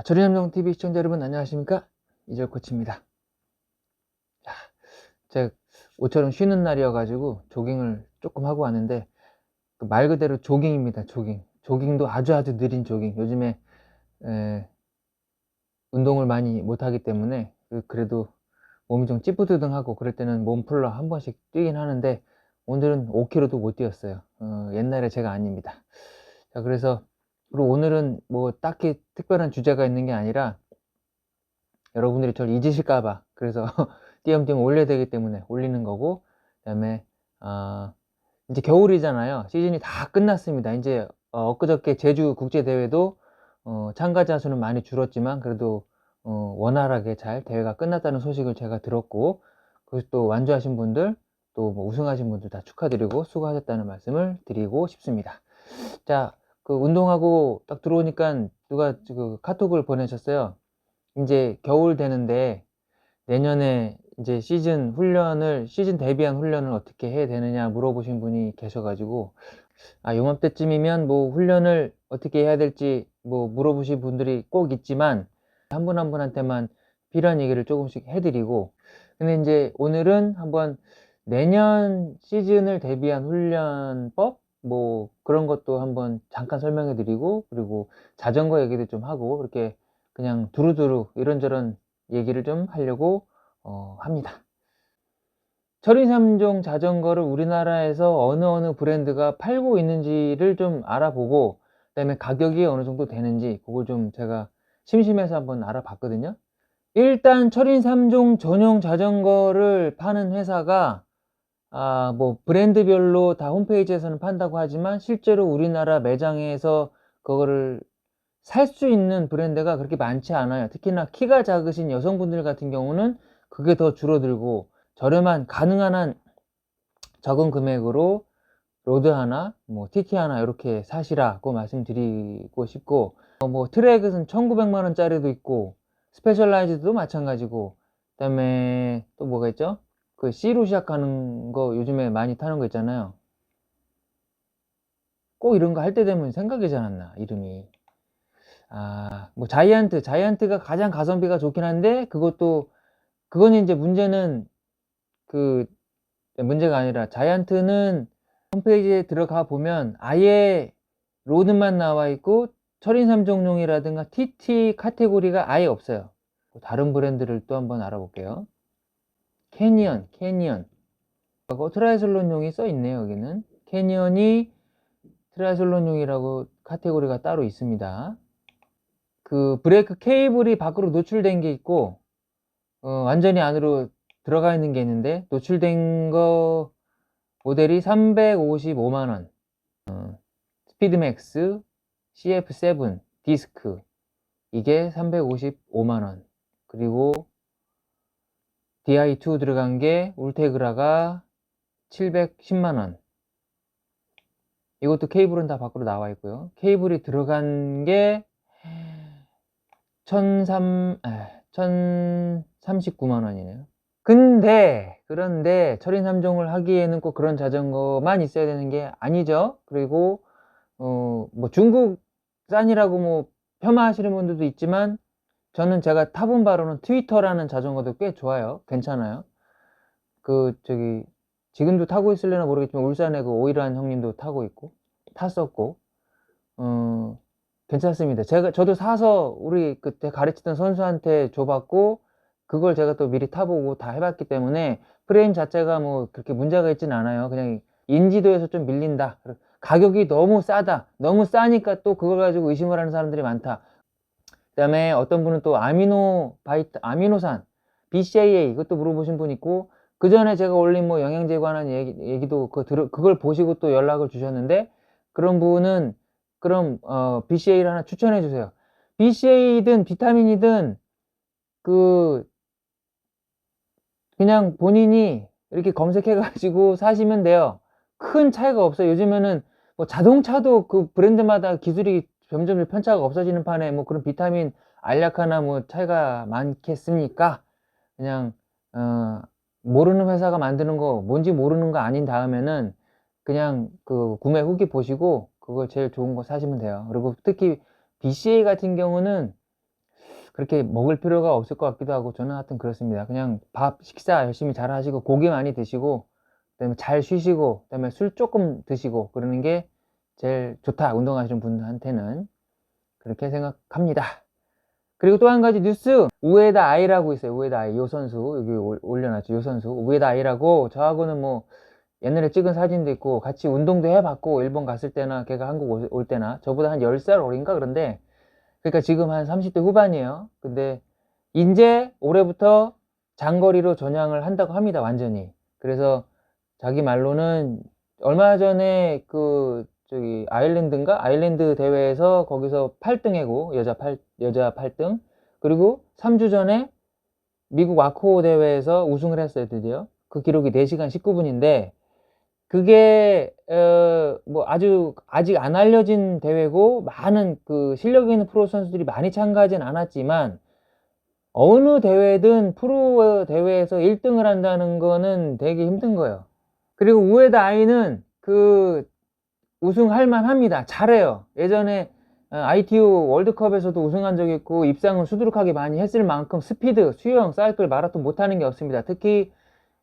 자, 조리남정 TV 시청자 여러분 안녕하십니까? 이절 코치입니다. 자, 제가 옷처럼 쉬는 날이어가지고 조깅을 조금 하고 왔는데 그 말 그대로 조깅입니다. 조깅. 조깅도 아주 아주 느린 조깅. 요즘에 에, 운동을 많이 못하기 때문에 그- 그래도 몸이 좀 찌뿌드둥하고 그럴 때는 몸 풀러 한 번씩 뛰긴 하는데 오늘은 5km도 못 뛰었어요. 어, 옛날에 제가 아닙니다. 자, 그래서 그리고 오늘은 뭐 딱히 특별한 주제가 있는 게 아니라 여러분들이 저를 잊으실까봐 그래서 띄엄띄엄 올려야 되기 때문에 올리는 거고 그다음에 아 이제 겨울이잖아요. 시즌이 다 끝났습니다. 이제 어, 엊그저께 제주 국제 대회도 어, 참가자 수는 많이 줄었지만 그래도 어, 원활하게 잘 대회가 끝났다는 소식을 제가 들었고 그래서 또 완주하신 분들 또 뭐 우승하신 분들 다 축하드리고 수고하셨다는 말씀을 드리고 싶습니다. 자, 그 운동하고 딱 들어오니까 누가 그 카톡을 보내셨어요. 이제 겨울 되는데 내년에 이제 시즌 훈련을 시즌 대비한 훈련을 어떻게 해야 되느냐 물어보신 분이 계셔가지고 아 요맘때쯤이면 뭐 훈련을 어떻게 해야 될지 뭐 물어보신 분들이 꼭 있지만 한 분한 분한테만 필요한 얘기를 조금씩 해드리고 근데 이제 오늘은 한번 내년 시즌을 대비한 훈련법 뭐 그런 것도 한번 잠깐 설명해 드리고 그리고 자전거 얘기도 좀 하고 그렇게 그냥 두루두루 이런저런 얘기를 좀 하려고 어, 합니다. 철인 3종 자전거를 우리나라에서 어느 어느 브랜드가 팔고 있는지를 좀 알아보고 그다음에 가격이 어느 정도 되는지 그걸 좀 제가 심심해서 한번 알아봤거든요. 일단 철인 3종 전용 자전거를 파는 회사가 아, 뭐 브랜드별로 다 홈페이지에서는 판다고 하지만 실제로 우리나라 매장에서 그거를 살 수 있는 브랜드가 그렇게 많지 않아요. 특히나 키가 작으신 여성분들 같은 경우는 그게 더 줄어들고 저렴한 가능한 한 적은 금액으로 로드 하나, 뭐 TT 하나 이렇게 사시라고 말씀드리고 싶고 어, 뭐 트랙은 1900만 원짜리도 있고 스페셜라이즈도 마찬가지고 그다음에 또 뭐가 있죠? 그 C로 시작하는 거 요즘에 많이 타는 거 있잖아요. 꼭 이런 거 할 때 되면 생각이 잘안 나, 이름이. 아, 뭐 자이언트, 자이언트가 가장 가성비가 좋긴 한데 그것도 그거는 이제 문제는 그 문제가 아니라 자이언트는 홈페이지에 들어가 보면 아예 로드만 나와 있고 철인 3종용이라든가 TT 카테고리가 아예 없어요. 다른 브랜드를 또 한번 알아볼게요. 캐니언, 캐니언. 트라이슬론용이 써 있네요, 여기는. 캐니언이 트라이슬론용이라고 카테고리가 따로 있습니다. 그 브레이크 케이블이 밖으로 노출된 게 있고 어, 완전히 안으로 들어가 있는 게 있는데 노출된 거 모델이 355만원 어, 스피드맥스 CF7 디스크 이게 355만원 그리고 DI2 들어간 게 울테그라가 710만원. 이것도 케이블은 다 밖으로 나와 있고요. 케이블이 들어간 게 1003, 1039만원이네요. 근데 그런데 철인 3종을 하기에는 꼭 그런 자전거만 있어야 되는 게 아니죠. 그리고 어, 뭐 중국산이라고 뭐 폄하하시는 분들도 있지만 저는 제가 타본 바로는 트위터라는 자전거도 꽤 좋아요. 괜찮아요. 그 저기 지금도 타고 있을려나 모르겠지만 울산에 그 오일한 형님도 타고 있고 탔었고 어 괜찮습니다. 제가 저도 사서 우리 그때 가르치던 선수한테 줘봤고 그걸 제가 또 미리 타보고 다 해봤기 때문에 프레임 자체가 뭐 그렇게 문제가 있진 않아요. 그냥 인지도에서 좀 밀린다. 가격이 너무 싸다. 너무 싸니까 또 그걸 가지고 의심을 하는 사람들이 많다 그 다음에 어떤 분은 또 아미노 바이트 아미노산 BCAA 이것도 물어보신 분 있고 그 전에 제가 올린 뭐 영양제 관한 얘기, 얘기도 그 들, 그걸 보시고 또 연락을 주셨는데 그런 분은 그럼 어, BCA를 하나 추천해 주세요. BCA든 비타민이든 그 그냥 본인이 이렇게 검색해 가지고 사시면 돼요. 큰 차이가 없어요. 요즘에는 뭐 자동차도 그 브랜드마다 기술이 점점 편차가 없어지는 판에 뭐 그런 비타민 알약 하나 뭐 차이가 많겠습니까? 그냥 어 모르는 회사가 만드는 거 뭔지 모르는 거 아닌 다음에는 그냥 그 구매 후기 보시고 그걸 제일 좋은 거 사시면 돼요. 그리고 특히 BCA 같은 경우는 그렇게 먹을 필요가 없을 것 같기도 하고 저는 하여튼 그렇습니다. 그냥 밥 식사 열심히 잘 하시고 고기 많이 드시고 그다음에 잘 쉬시고 그다음에 술 조금 드시고 그러는 게 제일 좋다. 운동하시는 분한테는 그렇게 생각합니다. 그리고 또 한 가지 뉴스 우에다 아이라고 있어요. 우에다 아이 요 선수 여기 올- 올려놨죠. 요 선수 우에다 아이라고 저하고는 뭐 옛날에 찍은 사진도 있고 같이 운동도 해봤고 일본 갔을 때나 걔가 한국 올, 올 때나 저보다 한 10살 어린가 그런데 그러니까 지금 한 30대 후반이에요. 근데 이제 올해부터 장거리로 전향을 한다고 합니다. 완전히. 그래서 자기 말로는 얼마 전에 그 저기 아일랜드인가? 아일랜드 대회에서 거기서 8등이고 여자 8 여자 8등. 그리고 3주 전에 미국 와코 대회에서 우승을 했어요 드디어. 그 기록이 4시간 19분인데 그게 어, 뭐 아주 아직 안 알려진 대회고 많은 그 실력 있는 프로 선수들이 많이 참가하진 않았지만 어느 대회든 프로 대회에서 1등을 한다는 거는 되게 힘든 거예요. 그리고 우에다 아이는 그 우승할 만합니다. 잘해요. 예전에 어, ITU 월드컵에서도 우승한 적이 있고 입상은 수두룩하게 많이 했을 만큼 스피드, 수영, 사이클, 마라톤 못하는 게 없습니다. 특히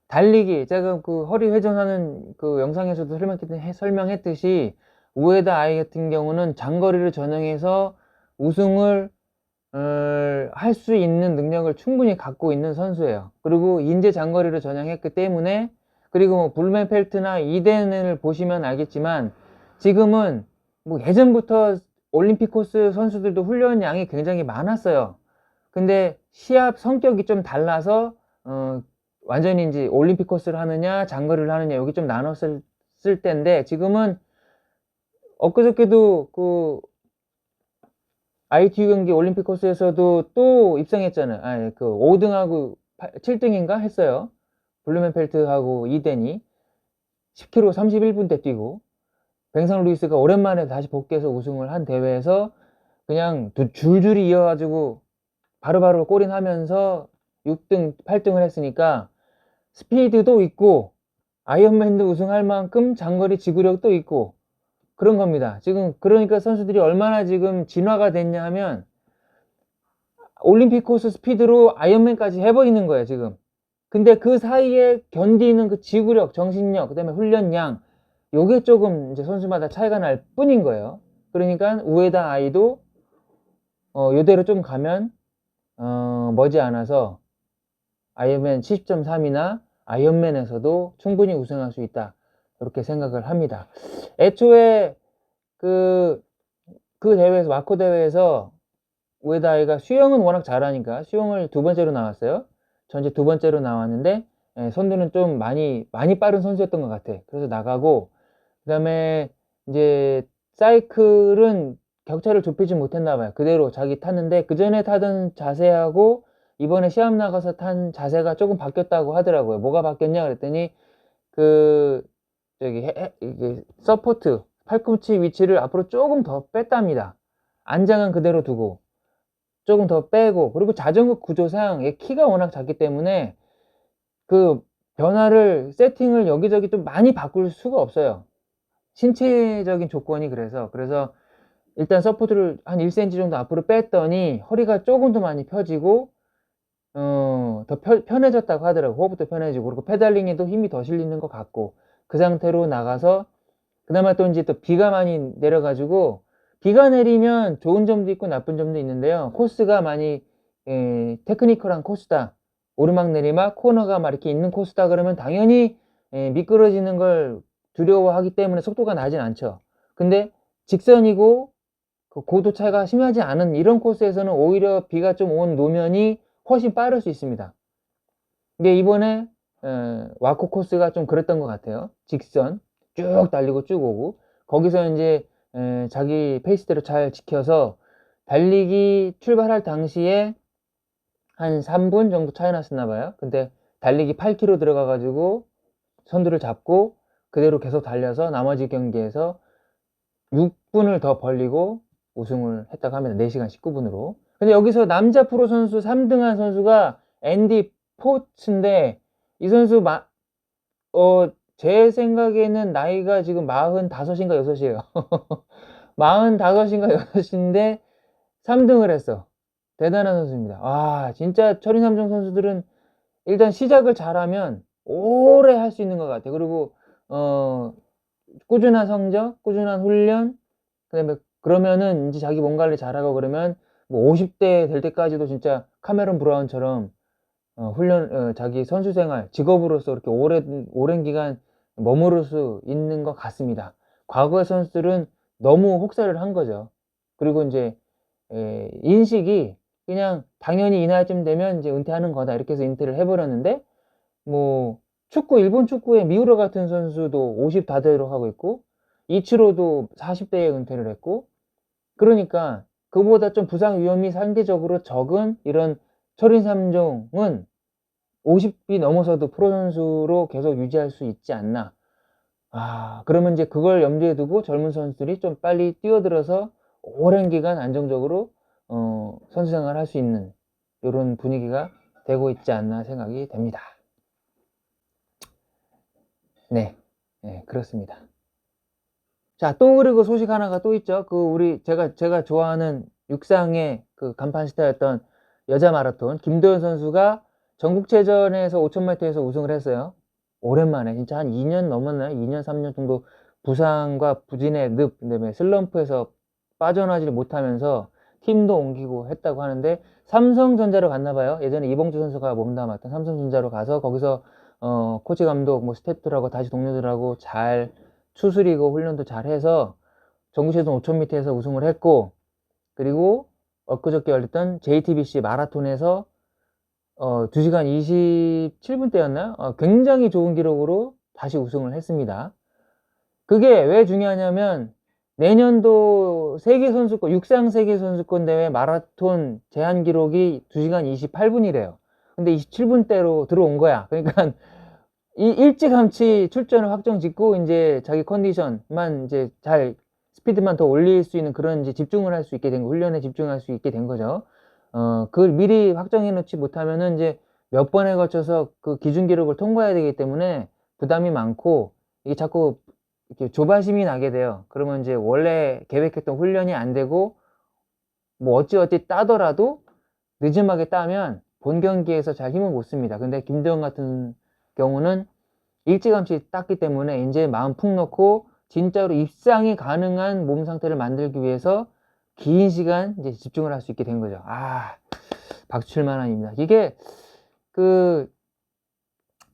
달리기 제가 그 허리 회전하는 그 영상에서도 설명했- 설명했듯이 우에다 아이 같은 경우는 장거리를 전형해서 우승을 어, 할수 있는 능력을 충분히 갖고 있는 선수예요. 그리고 인제 장거리를 전향했기 때문에 그리고 뭐 블루멘펠트나 이덴을 보시면 알겠지만 지금은 뭐 예전부터 올림픽 코스 선수들도 훈련 양이 굉장히 많았어요. 근데 시합 성격이 좀 달라서 어, 완전히 이제 올림픽 코스를 하느냐 장거리를 하느냐 여기 좀 나눴을 쓸 때인데 지금은 엊그저께도 그 ITU 경기 올림픽 코스에서도 또 입상했잖아요. 아니 그 5등하고 7등인가 했어요. 블루멘펠트하고 이덴이 10km 31분 대 뛰고 뱅상 루이스가 오랜만에 다시 복귀해서 우승을 한 대회에서 그냥 두- 줄줄이 이어가지고 바로바로 골인하면서 6등, 8등을 했으니까 스피드도 있고 아이언맨도 우승할 만큼 장거리 지구력도 있고 그런 겁니다. 지금 그러니까 선수들이 얼마나 지금 진화가 됐냐 하면 올림픽 코스 스피드로 아이언맨까지 해버리는 거예요, 지금. 근데 그 사이에 견디는 그 지구력, 정신력, 그 다음에 훈련량 요게 조금 이제 선수마다 차이가 날 뿐인 거예요. 그러니까 우에다 아이도 어 요대로 좀 가면 어 머지않아서 아이언맨 70.3이나 아이언맨에서도 충분히 우승할 수 있다. 이렇게 생각을 합니다. 애초에 그, 그 대회에서, 마코 대회에서 우에다 아이가 수영은 워낙 잘하니까 수영을 두 번째로 나왔어요. 전체 두 번째로 나왔는데, 예, 선두는 좀 많이, 많이 빠른 선수였던 것 같아. 그래서 나가고, 그 다음에 이제 사이클은 격차를 좁히지 못했나 봐요. 그대로 자기 탔는데, 그 전에 타던 자세하고 이번에 시합 나가서 탄 자세가 조금 바뀌었다고 하더라고요. 뭐가 바뀌었냐 그랬더니, 그, 저기, 해- 해- 이게 서포트, 팔꿈치 위치를 앞으로 조금 더 뺐답니다. 안장은 그대로 두고, 조금 더 빼고, 그리고 자전거 구조상 얘 키가 워낙 작기 때문에 그 변화를, 세팅을 여기저기 좀 많이 바꿀 수가 없어요. 신체적인 조건이 그래서, 그래서 일단 서포트를 한 1cm 정도 앞으로 뺐더니 허리가 조금 더 많이 펴지고, 어, 더 편, 편해졌다고 하더라고. 호흡도 편해지고, 그리고 페달링에도 힘이 더 실리는 것 같고, 그 상태로 나가서, 그나마 또 이제 또 비가 많이 내려가지고, 비가 내리면 좋은 점도 있고 나쁜 점도 있는데요. 코스가 많이, 에, 테크니컬한 코스다. 오르막 내리막, 코너가 막 이렇게 있는 코스다. 그러면 당연히, 에, 미끄러지는 걸 두려워하기 때문에 속도가 나진 않죠. 근데 직선이고, 그 고도 차이가 심하지 않은 이런 코스에서는 오히려 비가 좀 온 노면이 훨씬 빠를 수 있습니다. 근데 이번에 에, 와코 코스가 좀 그랬던 것 같아요. 직선 쭉 달리고 쭉 오고 거기서 이제 에, 자기 페이스대로 잘 지켜서 달리기 출발할 당시에 한 3분 정도 차이 났었나 봐요. 근데 달리기 8km 들어가 가지고 선두를 잡고 그대로 계속 달려서 나머지 경기에서 6분을 더 벌리고 우승을 했다고 합니다. 4시간 19분으로. 근데 여기서 남자 프로 선수 3등한 선수가 앤디 포츠인데 이 선수 마, 어, 제 생각에는 나이가 지금 45인가 6이에요. 45인가 6인데 3등을 했어. 대단한 선수입니다. 아, 진짜 철인 3종 선수들은 일단 시작을 잘하면 오래 할 수 있는 것 같아요. 그리고, 어, 꾸준한 성적, 꾸준한 훈련, 그 다음에 그러면은 이제 자기 몸 관리 잘하고 그러면 뭐 50대 될 때까지도 진짜 카메론 브라운처럼 어, 훈련, 어, 자기 선수 생활, 직업으로서 이렇게 오랜, 오랜 기간 머무를 수 있는 것 같습니다. 과거의 선수들은 너무 혹사를 한 거죠. 그리고 이제, 에, 인식이 그냥 당연히 이 나이쯤 되면 이제 은퇴하는 거다. 이렇게 해서 은퇴를 해버렸는데, 뭐, 축구, 일본 축구의 미우라 같은 선수도 50다 되도록 하고 있고, 이치로도 40대에 은퇴를 했고, 그러니까 그보다 좀 부상 위험이 상대적으로 적은 이런 철인 3종은 50이 넘어서도 프로 선수로 계속 유지할 수 있지 않나. 아, 그러면 이제 그걸 염두에 두고 젊은 선수들이 좀 빨리 뛰어들어서 오랜 기간 안정적으로 어, 선수 생활을 할 수 있는 이런 분위기가 되고 있지 않나 생각이 됩니다. 네, 네, 그렇습니다. 자, 또 그리고 소식 하나가 또 있죠. 그 우리 제가 제가 좋아하는 육상의 그 간판 스타였던 여자 마라톤 김도현 선수가 전국체전에서 5000m에서 우승을 했어요. 오랜만에 진짜 한 2년 넘었나요? 2년 3년 정도 부상과 부진의 늪, 그다음에 슬럼프에서 빠져나지를 못하면서 팀도 옮기고 했다고 하는데 삼성전자로 갔나 봐요. 예전에 이봉주 선수가 몸담았던 삼성전자로 가서 거기서 어, 코치 감독, 뭐 스태프들하고 다시 동료들하고 잘 추스리고 훈련도 잘 해서 전국체전 5000m에서 우승을 했고 그리고 엊그저께 열렸던 JTBC 마라톤에서 어, 2시간 27분 대였나요? 어, 굉장히 좋은 기록으로 다시 우승을 했습니다. 그게 왜 중요하냐면 내년도 세계 선수권, 육상 세계 선수권 대회 마라톤 제한 기록이 2시간 28분이래요. 근데 27분대로 들어온 거야. 그러니까 이 일찌감치 출전을 확정 짓고 이제 자기 컨디션만 이제 잘 스피드만 더 올릴 수 있는 그런 이제 집중을 할 수 있게 된 거, 훈련에 집중할 수 있게 된 거죠. 어, 그걸 미리 확정해 놓지 못하면은 이제 몇 번에 걸쳐서 그 기준 기록을 통과해야 되기 때문에 부담이 많고 이게 자꾸 이렇게 조바심이 나게 돼요. 그러면 이제 원래 계획했던 훈련이 안 되고 뭐 어찌어찌 따더라도 늦음하게 따면 본 경기에서 잘 힘을 못 씁니다. 근데 김대원 같은 경우는 일찌감치 땄기 때문에 이제 마음 푹 놓고 진짜로 입상이 가능한 몸 상태를 만들기 위해서 긴 시간 이제 집중을 할 수 있게 된 거죠. 아, 박수칠만한입니다. 이게 그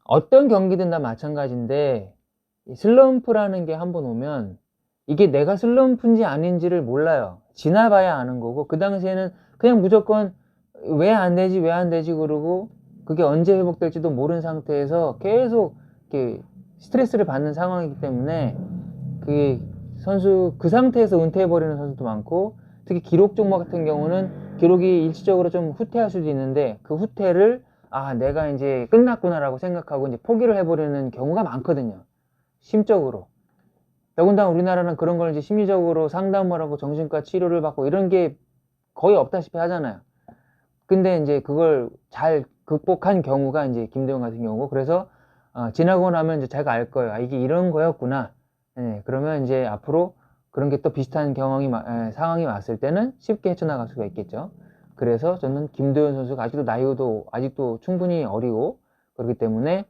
어떤 경기든 다 마찬가지인데 슬럼프라는 게 한 번 오면 이게 내가 슬럼프인지 아닌지를 몰라요. 지나봐야 아는 거고 그 당시에는 그냥 무조건 왜 안 되지 왜 안 되지 그러고 그게 언제 회복될지도 모르는 상태에서 계속 이렇게 스트레스를 받는 상황이기 때문에 그 선수 그 상태에서 은퇴해 버리는 선수도 많고 특히 기록 종목 같은 경우는 기록이 일시적으로 좀 후퇴할 수도 있는데 그 후퇴를 아 내가 이제 끝났구나라고 생각하고 이제 포기를 해버리는 경우가 많거든요. 심적으로. 더군다나 우리나라는 그런 걸 이제 심리적으로 상담을 하고 정신과 치료를 받고 이런 게 거의 없다시피 하잖아요 근데 이제 그걸 잘 극복한 경우가 이제 김대원 같은 경우고 그래서 어, 지나고 나면 이제 제가 알 거예요 아 이게 이런 거였구나 네, 그러면 이제 앞으로 그런 게 또 비슷한 경험이 에, 상황이 왔을 때는 쉽게 헤쳐나갈 수가 있겠죠. 그래서 저는 김도현 선수가 아직도 나이도 아직도 충분히 어리고 그렇기 때문에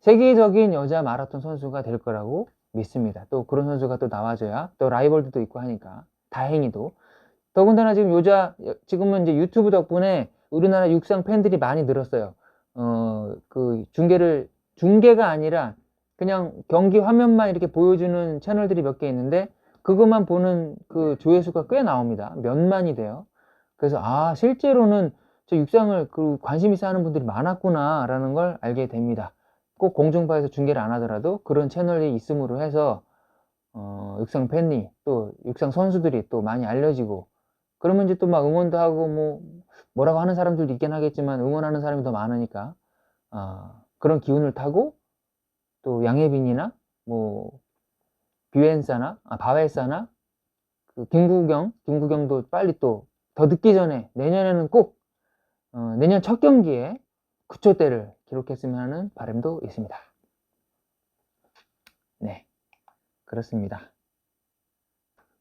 세계적인 여자 마라톤 선수가 될 거라고 믿습니다. 또 그런 선수가 또 나와줘야 또 라이벌들도 있고 하니까 다행히도 더군다나 지금 여자 지금은 이제 유튜브 덕분에 우리나라 육상 팬들이 많이 늘었어요. 어 그 중계를 중계가 아니라 그냥 경기 화면만 이렇게 보여주는 채널들이 몇 개 있는데 그것만 보는 그 조회수가 꽤 나옵니다. 몇만이 돼요. 그래서 아 실제로는 저 육상을 그 관심 있어 하는 분들이 많았구나 라는 걸 알게 됩니다. 꼭 공중파에서 중계를 안 하더라도 그런 채널이 있음으로 해서 어, 육상 팬이 또 육상 선수들이 또 많이 알려지고 그러면 이제 또 막 응원도 하고 뭐 뭐라고 하는 사람들도 있긴 하겠지만 응원하는 사람이 더 많으니까 어, 그런 기운을 타고 또 양혜빈이나 뭐 뷰엔사나 아, 바웨사나 그 김구경 김구경도 빨리 또 더 늦기 전에 내년에는 꼭 어, 내년 첫 경기에 9초대를 기록했으면 하는 바람도 있습니다. 네 그렇습니다.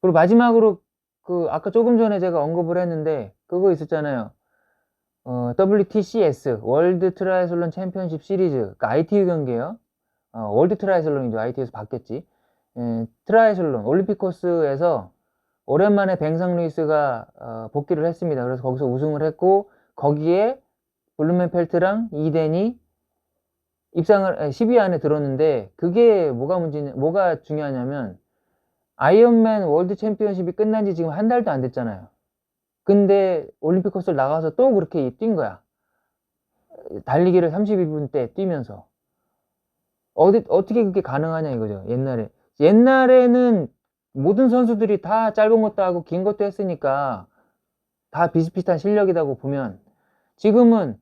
그리고 마지막으로 그 아까 조금 전에 제가 언급을 했는데 그거 있었잖아요. 어, WTCS 월드 트라이슬론 챔피언십 시리즈 그러니까 ITU 경기예요. 어, 월드 트라이슬론이죠. IT에서 바뀌었지. 예, 트라이슬론 올림픽 코스에서 오랜만에 뱅상 루이스가 어, 복귀를 했습니다. 그래서 거기서 우승을 했고 거기에 블루멘 펠트랑 이덴이 입상을 10위 안에 들었는데 그게 뭐가 문제 뭐가 중요하냐면 아이언맨 월드 챔피언십이 끝난 지 지금 한 달도 안 됐잖아요. 근데 올림픽 코스를 나가서 또 그렇게 뛴 거야. 달리기를 32분 때 뛰면서. 어디, 어떻게 그게 가능하냐 이거죠. 옛날에. 옛날에는 모든 선수들이 다 짧은 것도 하고 긴 것도 했으니까 다 비슷비슷한 실력이라고 보면 지금은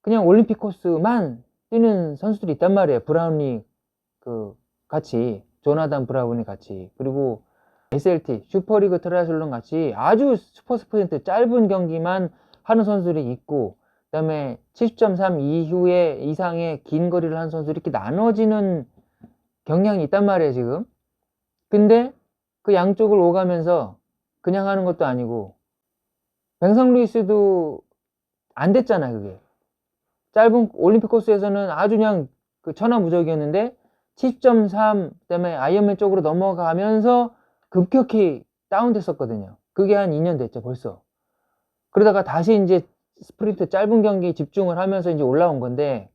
그냥 올림픽 코스만 뛰는 선수들이 있단 말이에요. 브라운리 그 같이 조나단 브라운이 같이 그리고 SLT 슈퍼리그 트라이슬론 같이 아주 스프린트 짧은 경기만 하는 선수들이 있고 그다음에 70.3 이후에 이상의 긴 거리를 하는 선수들이 이렇게 나눠지는 경향이 있단 말이에요 지금. 근데 그 양쪽을 오가면서 그냥 하는 것도 아니고 뱅상 루이스도 안 됐잖아요 그게. 짧은 올림픽 코스에서는 아주 그냥 그 천하무적이었는데 70.3 때문에 아이언맨 쪽으로 넘어가면서 급격히 다운됐었거든요. 그게 한 2년 됐죠, 벌써. 그러다가 다시 이제 스프린트 짧은 경기 집중을 하면서 이제 올라온 건데,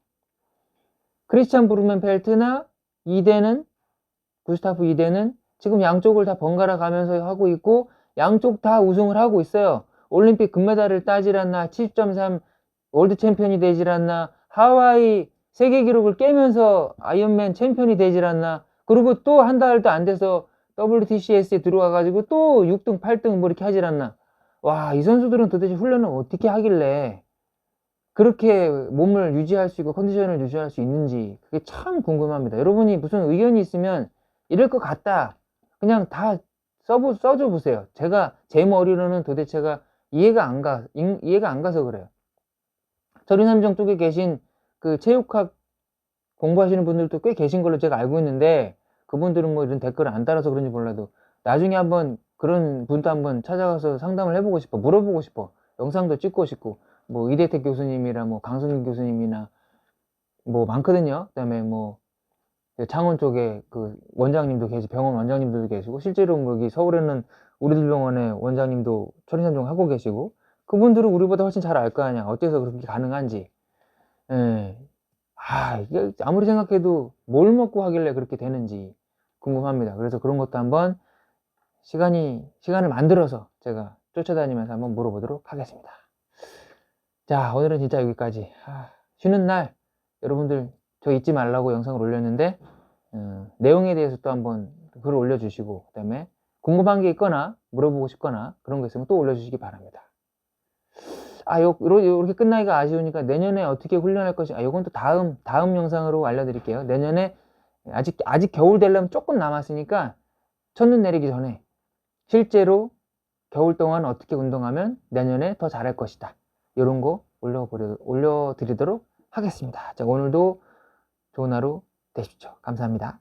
크리스찬 브루멘 펠트나 이대는, 구스타프 이대는 지금 양쪽을 다 번갈아 가면서 하고 있고, 양쪽 다 우승을 하고 있어요. 올림픽 금메달을 따질 않나, 70.3 월드 챔피언이 되질 않나, 하와이 세계 기록을 깨면서 아이언맨 챔피언이 되질 않나, 그리고 또 한 달도 안 돼서 WTCS에 들어와가지고 또 6등, 8등 뭐 이렇게 하질 않나. 와, 이 선수들은 도대체 훈련을 어떻게 하길래 그렇게 몸을 유지할 수 있고 컨디션을 유지할 수 있는지 그게 참 궁금합니다. 여러분이 무슨 의견이 있으면 이럴 것 같다. 그냥 다 써보, 써줘 보세요. 제가 제 머리로는 도대체가 이해가 안 가, 이- 이해가 안 가서 그래요. 저리삼정 쪽에 계신 그 체육학 공부하시는 분들도 꽤 계신 걸로 제가 알고 있는데 그분들은 뭐 이런 댓글을 안 달아서 그런지 몰라도 나중에 한번 그런 분도 한번 찾아가서 상담을 해보고 싶어 물어보고 싶어. 영상도 찍고 싶고. 뭐 이대택 교수님이나 뭐 강승규 교수님이나 뭐 많거든요. 그다음에 뭐 창원 쪽에 그 원장님도 계시 병원 원장님들도 계시고 실제로 뭐 여기 서울에는 우리들 병원의 원장님도 초리삼종 하고 계시고 그분들은 우리보다 훨씬 잘 알 거 아니야. 어째서 그렇게 가능한지 예. 아, 이게 아무리 생각해도 뭘 먹고 하길래 그렇게 되는지 궁금합니다. 그래서 그런 것도 한번 시간이, 시간을 만들어서 제가 쫓아다니면서 한번 물어보도록 하겠습니다. 자, 오늘은 진짜 여기까지. 아, 쉬는 날, 여러분들 저 잊지 말라고 영상을 올렸는데, 음, 내용에 대해서 또 한번 글을 올려주시고, 그 다음에 궁금한 게 있거나 물어보고 싶거나 그런 거 있으면 또 올려주시기 바랍니다. 아, 요, 요, 이렇게 끝나기가 아쉬우니까 내년에 어떻게 훈련할 것이, 아, 요건 또 다음, 다음 영상으로 알려드릴게요. 내년에 아직, 아직 겨울 되려면 조금 남았으니까 첫눈 내리기 전에 실제로 겨울 동안 어떻게 운동하면 내년에 더 잘할 것이다. 요런 거 올려보려, 올려드리도록 하겠습니다. 자, 오늘도 좋은 하루 되십시오. 감사합니다.